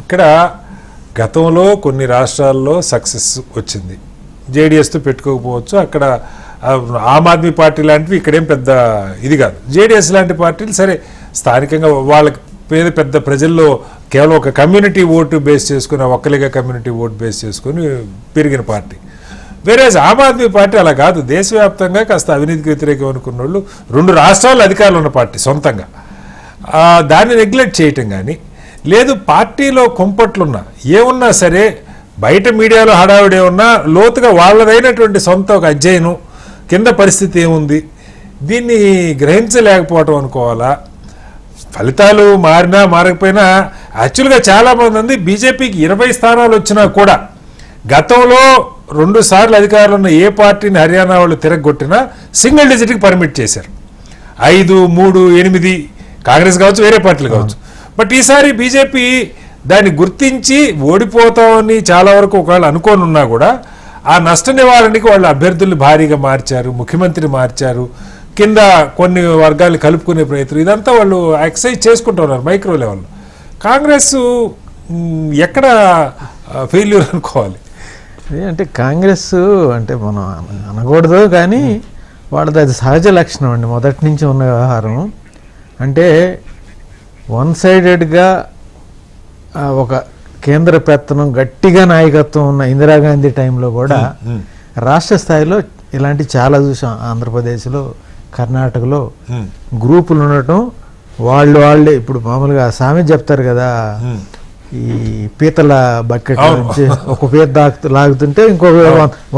ఇక్కడ గతంలో కొన్ని రాష్ట్రాల్లో సక్సెస్ వచ్చింది. జేడిఎస్తో పెట్టుకోకపోవచ్చు అక్కడ ఆమ్ ఆద్మీ పార్టీ లాంటివి ఇక్కడేం పెద్ద ఇది కాదు. జేడిఎస్ లాంటి పార్టీలు సరే స్థానికంగా వాళ్ళకి పేద పెద్ద ప్రజల్లో కేవలం ఒక కమ్యూనిటీ ఓటు బేస్ చేసుకుని ఒక్కలిగా కమ్యూనిటీ ఓటు బేస్ చేసుకుని పెరిగిన పార్టీ. వేరే ఆమ్ ఆద్మీ పార్టీ అలా కాదు. దేశవ్యాప్తంగా కాస్త అవినీతికి వ్యతిరేకం అనుకున్న వాళ్ళు రెండు రాష్ట్రాల్లో అధికారులు ఉన్న పార్టీ సొంతంగా. దాన్ని నెగ్లెక్ట్ చేయటం కానీ లేదు పార్టీలో కుంపట్లున్నా. ఏమున్నా సరే బయట మీడియాలో హడావిడే ఉన్నా లోతుగా వాళ్ళదైనటువంటి సొంత ఒక అధ్యయనం కింద పరిస్థితి ఏముంది? దీన్ని గ్రహించలేకపోవటం అనుకోవాలా? ఫలితాలు మారినా మారకపోయినా యాక్చువల్గా చాలా ఉంది బీజేపీకి ఇరవై స్థానాలు వచ్చినా కూడా గతంలో రెండు సార్లు అధికారంలో ఉన్న ఏ పార్టీని హర్యానా వాళ్ళు తిరగొట్టినా సింగిల్ డిజిట్కి పర్మిట్ చేశారు. ఐదు మూడు ఎనిమిది కాంగ్రెస్ కావచ్చు వేరే పార్టీలు కావచ్చు. బట్ ఈసారి బీజేపీ దాన్ని గుర్తించి ఓడిపోతామని చాలా వరకు ఒకవేళ అనుకోని ఉన్నా కూడా ఆ నష్ట నివారణకి వాళ్ళు అభ్యర్థుల్ని భారీగా మార్చారు ముఖ్యమంత్రిని మార్చారు కింద కొన్ని వర్గాలు కలుపుకునే ప్రయత్నం ఇదంతా వాళ్ళు ఎక్సైజ్ చేసుకుంటున్నారు మైక్రో లెవెల్లో కాంగ్రెస్ ఎక్కడ ఫెయిల్యూర్ అనుకోవాలి? ఏ అంటే కాంగ్రెస్ అంటే మనం అనకూడదు కానీ వాళ్ళది అది సహజ లక్షణం అండి. మొదటి నుంచి ఉన్న వ్యవహారం. అంటే వన్ సైడెడ్గా ఒక కేంద్ర పెత్తనం గట్టిగా నాయకత్వం ఉన్న ఇందిరాగాంధీ టైంలో కూడా రాష్ట్ర స్థాయిలో ఇలాంటి చాలా చూసాం. ఆంధ్రప్రదేశ్లో కర్ణాటకలో గ్రూపులు ఉండటం వాళ్ళు వాళ్ళే. ఇప్పుడు మామూలుగా సామెత చెప్తారు కదా ఈ పీతల బకెట్. నుంచి ఒక పీత దాకు లాగుతుంటే ఇంకో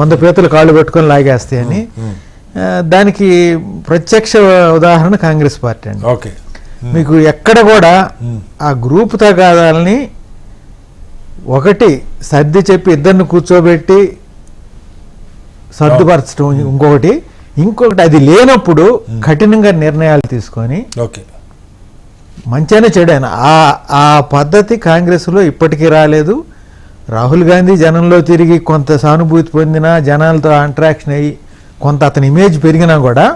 వంద పీతలు కాళ్ళు పెట్టుకొని లాగేస్తాయని. దానికి ప్రత్యక్ష ఉదాహరణ కాంగ్రెస్ పార్టీ అండి. ఓకే. మీకు ఎక్కడ కూడా ఆ గ్రూప్ తగాదాలని ఒకటి సర్ది చెప్పి ఇద్దరిని కూర్చోబెట్టి సర్దుపరచడం ఇంకొకటి ఇంకొకటి అది లేనప్పుడు కఠినంగా నిర్ణయాలు తీసుకొని ఓకే. మంచిగానే చెడైనా. ఆ ఆ పద్ధతి కాంగ్రెస్లో ఇప్పటికీ రాలేదు. రాహుల్ గాంధీ జనంలో తిరిగి కొంత సానుభూతి పొందినా జనాలతో అంట్రాక్షన్ అయ్యి కొంత అతని ఇమేజ్ పెరిగినా కూడా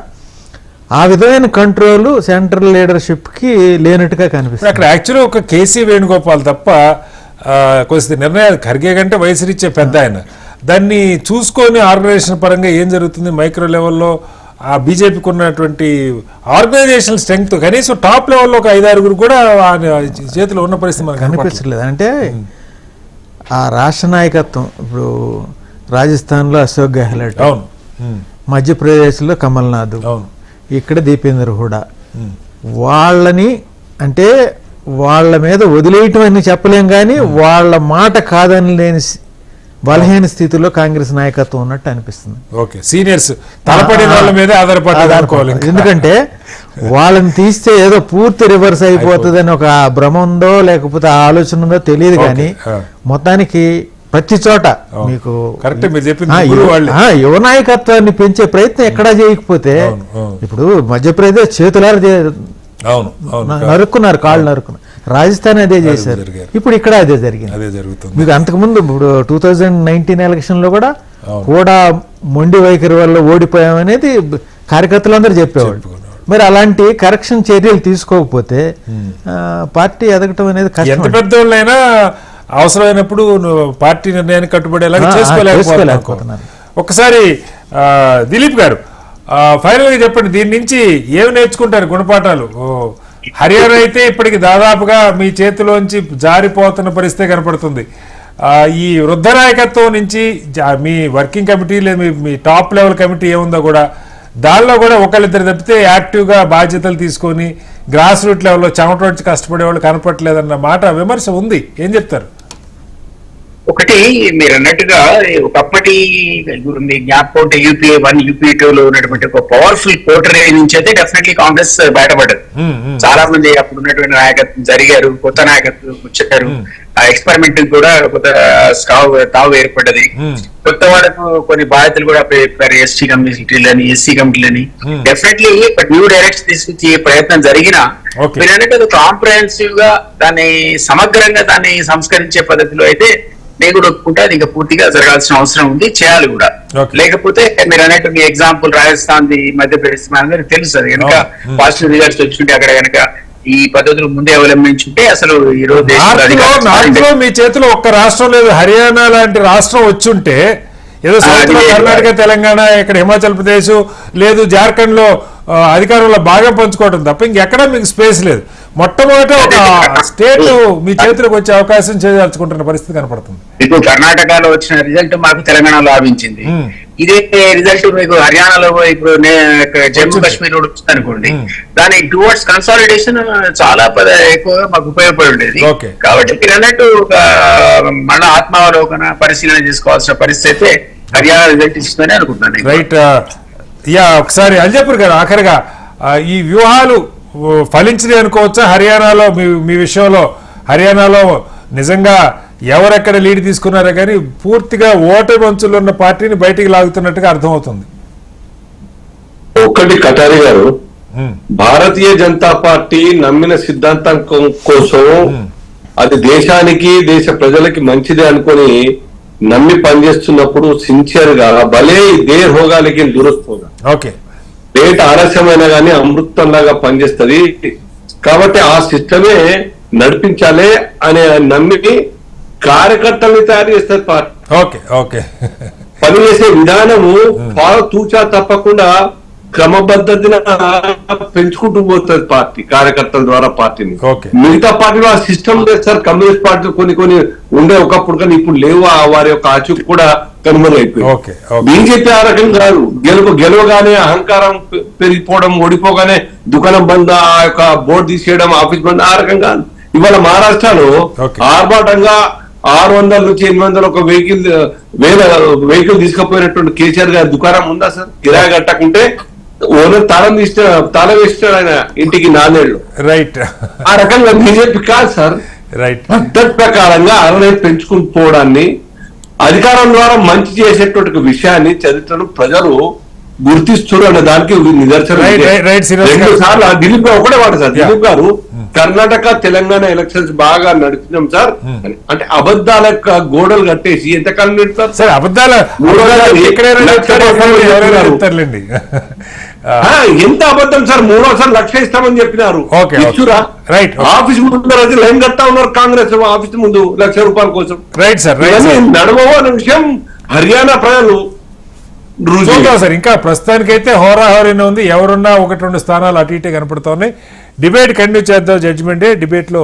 ఆ విధమైన కంట్రోల్ సెంట్రల్ లీడర్షిప్కి లేనట్టుగా కనిపిస్తుంది. అక్కడ యాక్చువల్గా ఒక కేసీ వేణుగోపాల్ తప్ప కొంచెం నిర్ణయాలు ఖర్గే కంటే వయసునిచ్చే పెద్ద ఆయన. దాన్ని చూసుకొని ఆర్గనైజేషన్ పరంగా ఏం జరుగుతుంది? మైక్రో లెవెల్లో ఆ బీజేపీకి ఉన్నటువంటి ఆర్గనైజేషన్ స్ట్రెంగ్త్ కనీసం టాప్ లెవెల్లో ఒక ఐదారుగురు కూడా చేతిలో ఉన్న పరిస్థితి మనకు కనిపించలేదు అంటే ఆ రాష్ట్ర నాయకత్వం ఇప్పుడు రాజస్థాన్లో అశోక్ గెహ్లట్ అవును. మధ్యప్రదేశ్లో కమల్నాథ్ అవును. ఇక్కడ దీపేందర్ హుడా వాళ్ళని అంటే వాళ్ళ మీద వదిలేయటం అని చెప్పలేం కానీ వాళ్ళ మాట కాదని లేని బలహీన స్థితిలో కాంగ్రెస్ నాయకత్వం ఉన్నట్టు అనిపిస్తుంది ఓకే సీనియర్స్ తలపడిన వాళ్ళ మీదే ఆధారపడి అనుకోవాలి ఇంకా. ఎందుకంటే వాళ్ళని తీస్తే ఏదో పూర్తి రివర్స్ అయిపోతుంది అని ఒక భ్రమ ఉందో లేకపోతే ఆలోచన ఉందో తెలియదు కానీ. మొత్తానికి ప్రతి చోట మీకు కరెక్ట్ మీరు చెప్పింది యువ- నాయకత్వాన్ని పెంచే ప్రయత్నం ఎక్కడా చేయకపోతే. ఇప్పుడు మధ్యప్రదేశ్ చేతులారా అవును నరుక్కున్నారు కాళ్ళు నరుక్కున్నారు. రాజస్థాన్ అదే చేశారు. ఇప్పుడు ఇక్కడ అదే జరిగింది. అదే జరుగుతుంది. మీకు అంతకుముందు ఇప్పుడు టూ థౌజండ్ నైన్టీన్ ఎలక్షన్లో కూడా. కూడా మొండి వైఖరి వల్ల ఓడిపోయామనేది కార్యకర్తలందరూ చెప్పేవాళ్ళు. మరి అలాంటి కరెక్షన్ చర్యలు తీసుకోకపోతే పార్టీ ఎదగటం అనేది కష్టం ఎంత పెద్దోళ్ళైనా అవసరమైనప్పుడు నువ్వు పార్టీ నిర్ణయానికి కట్టుబడేలాగా చేసుకోలేకపోతున్నారు. ఒకసారి ఆ, దిలీప్ గారు ఆ, ఫైనల్గా చెప్పండి దీని నుంచి ఏమి నేర్చుకుంటారు గుణపాఠాలు? హర్యానా అయితే ఇప్పటికి దాదాపుగా మీ చేతిలోంచి జారిపోతున్న పరిస్థితి కనపడుతుంది. ఆ, ఈ వృద్ధ నాయకత్వం నుంచి మీ వర్కింగ్ కమిటీ లేదా మీ టాప్ లెవెల్ కమిటీ ఏముందో కూడా దానిలో కూడా ఒకళ్ళిద్దరు తప్పితే యాక్టివ్గా బాధ్యతలు తీసుకొని గ్రాస్ రూట్ లెవెల్లో చెమట కష్టపడే వాళ్ళు కనపట్లేదన్న మాట విమర్శ ఉంది. ఏం చెప్తారు? ఒకటి మీరు అన్నట్టుగా ఒకప్పటి మీ జ్ఞాపకం ఉంటే యూపీఏ వన్ యూపీఏ టూ లో ఉన్నటువంటి ఒక పవర్ఫుల్ కోటరీ నుంచి అయితే డెఫినెట్లీ కాంగ్రెస్ బయటపడదు. చాలా మంది అప్పుడు ఉన్నటువంటి నాయకత్వం జరిగారు కొత్త నాయకత్వం వచ్చారు ఆ ఎక్స్పెరిమెంట్ కూడా కొత్త స్టావ్ తావు ఏర్పడ్డది. కొత్త వాళ్ళకు కొన్ని బాధ్యతలు కూడా చెప్పారు ఎస్టీ కమిటీలని ఎస్సీ కమిటీలని. డెఫినెట్లీ న్యూ డైరెక్షన్ తీసుకొచ్చే ప్రయత్నం జరిగినా. మీరు అన్నట్టు కాంప్రహెన్సివ్గా దాన్ని సమగ్రంగా దాన్ని సంస్కరించే పద్ధతిలో అయితే నేను కూడా ఒప్పుకుంటే అది ఇంకా పూర్తిగా జరగాల్సిన అవసరం ఉంది చేయాలి కూడా. లేకపోతే మీరు అన్నట్టు మీ ఎగ్జాంపుల్ రాజస్థాన్ ది మధ్యప్రదేశ్ మనందరికి తెలుసు అది. కనుక. పాజిటివ్ రిజల్ట్స్ వచ్చింటే అక్కడ కనుక ఈ పద్ధతులు ముందే అవలంబించుంటే అసలు ఈ రోజు మీ చేతిలో ఒక్క రాష్ట్రం లేదు. హర్యానా లాంటి రాష్ట్రం వచ్చుంటే ఏదో కర్ణాటక తెలంగాణ ఇక్కడ హిమాచల్ ప్రదేశ్ లేదు జార్ఖండ్లో అధికారంలో భాగం పంచుకోవడం తప్ప ఇంకెక్కడా మీకు స్పేస్ లేదు. మొట్టమొదట ఒక స్టేట్ మీ చేతిలోకి వచ్చే అవకాశం చేయదలుచుకుంటున్న పరిస్థితి కనపడుతుంది మీకు కర్ణాటకలో వచ్చిన రిజల్ట్ మాకు తెలంగాణలో లాభించింది. ఇదే రిజల్ట్ మీకు హర్యానాలో ఇప్పుడు జమ్మూ. కాశ్మీర్ అనుకోండి. దాని టువర్డ్స్ కన్సాలిడేషన్ చాలా ఎక్కువగా మాకు ఉపయోగపడి ఉండేది. కాబట్టి మీరు అన్నట్టు మళ్ళా ఆత్మావలోకన పరిశీలన చేసుకోవాల్సిన పరిస్థితి అయితే హర్యానా రిజల్ట్ ఇస్తుందని అనుకుంటున్నాను నేను. రైట్ యా ఒకసారి అల్జపూర్ గారు ఆఖరిగా ఈ వ్యూహాలు ఓ, ఫలించినాయి అనుకోవచ్చా? హర్యానాలో మీ మీ విషయంలో హర్యానాలో నిజంగా ఎవరెక్కడ లీడ్ తీసుకున్నారో కానీ పూర్తిగా ఓటమి అంచులో ఉన్న పార్టీని బయటికి లాగుతున్నట్టుగా అర్థమవుతుంది. ఒక్కటి కటారి గారు భారతీయ జనతా పార్టీ నమ్మిన సిద్ధాంతం కోసం అది దేశానికి దేశ ప్రజలకి మంచిదే అనుకొని నమ్మి పనిచేస్తున్నప్పుడు సిన్సియర్గా భలే దే హోగా లేకిన్ దురస్త్. హోగా ఓకే. లేట్ ఆలస్యమైనా గానీ అమృతం లాగా పనిచేస్తుంది. కాబట్టి ఆ సిస్టమే నడిపించాలి అనే నమ్మి కార్యకర్తల్ని తయారు చేస్తారు పార్టీ. Okay okay. పనిచేసే విధానము బాగా తూచా తప్పకుండా క్రమబద్ధతిన పెంచుకుంటూ పోతుంది పార్టీ కార్యకర్తల ద్వారా పార్టీని. మిగతా పార్టీలో ఆ సిస్టమ్ లేదు సార్ కమ్యూనిస్ట్ పార్టీ కొన్ని కొన్ని ఉండే ఒకప్పుడు కానీ ఇప్పుడు లేవు ఆ వారి యొక్క ఆచూకు కూడా కనుమరుగైపోయింది okay. బీజేపీ ఆ రకం కాదు గెలుపు గెలవగానే అహంకారం పెరిగిపోవడం ఓడిపోగానే దుకాణం బంద్ ఆ యొక్క బోర్డు తీసేయడం ఆఫీస్ బంద్ ఆ రకం కాదు ఇవాళ మహారాష్ట్రలో. ఆర్భాటంగా ఆరు వందల నుంచి ఎనిమిది వందల ఒక వెహికల్ వేల వెహికల్ తీసుకుపోయినటువంటి కేసీఆర్ గారి దుకాణం ఉందా సార్ కిరాయి కట్టకుంటే ఓనర్ తాళం తీసిన తాళం వేసినాడు ఆయన ఇంటికి నాణేళ్ళు రైట్ ఆ రకంగా బీజేపీ కాదు సార్. రైట్ పద్ధతి ప్రకారంగా అరవై పెంచుకుని పోవడాన్ని అధికారం ద్వారా మంచి చేసేటువంటి విషయాన్ని చరిత్రను ప్రజలు గుర్తిస్తారు అనే దానికి నిదర్శనం రెండు. సార్లు దిలీప్ గారు ఒకటే వాడు సార్. దిలీప్ గారు కర్ణాటక తెలంగాణ ఎలక్షన్స్ బాగా నడిపినాం సార్. అని. అంటే అబద్ధాల గోడలు కట్టేసి ఎంతకాలం నడుపుతారు సరే అబద్ధాలు ఎంత అబద్ధం సార్? మూడోసారి లక్ష ఇస్తామని చెప్పినారు. ఇచ్చురా? Okay. ఆఫీస్ ముందు రోజు లైన్ కడతా ఉన్నారు కాంగ్రెస్ ఆఫీస్ ముందు లక్ష రూపాయల కోసం. రైట్ సార్ రైట్ నడవవు అనే విషయం హర్యానా ప్రజలు చూద్దాం సార్ ఇంకా ప్రస్తుతానికైతే హోరాహోరీనే ఉంది. ఎవరున్నా ఒకటి రెండు స్థానాలు అటు ఇటే కనపడుతూ ఉన్నాయి. డిబేట్ కంటిన్యూ చేద్దాం. జడ్జిమెంట్ డిబేట్లో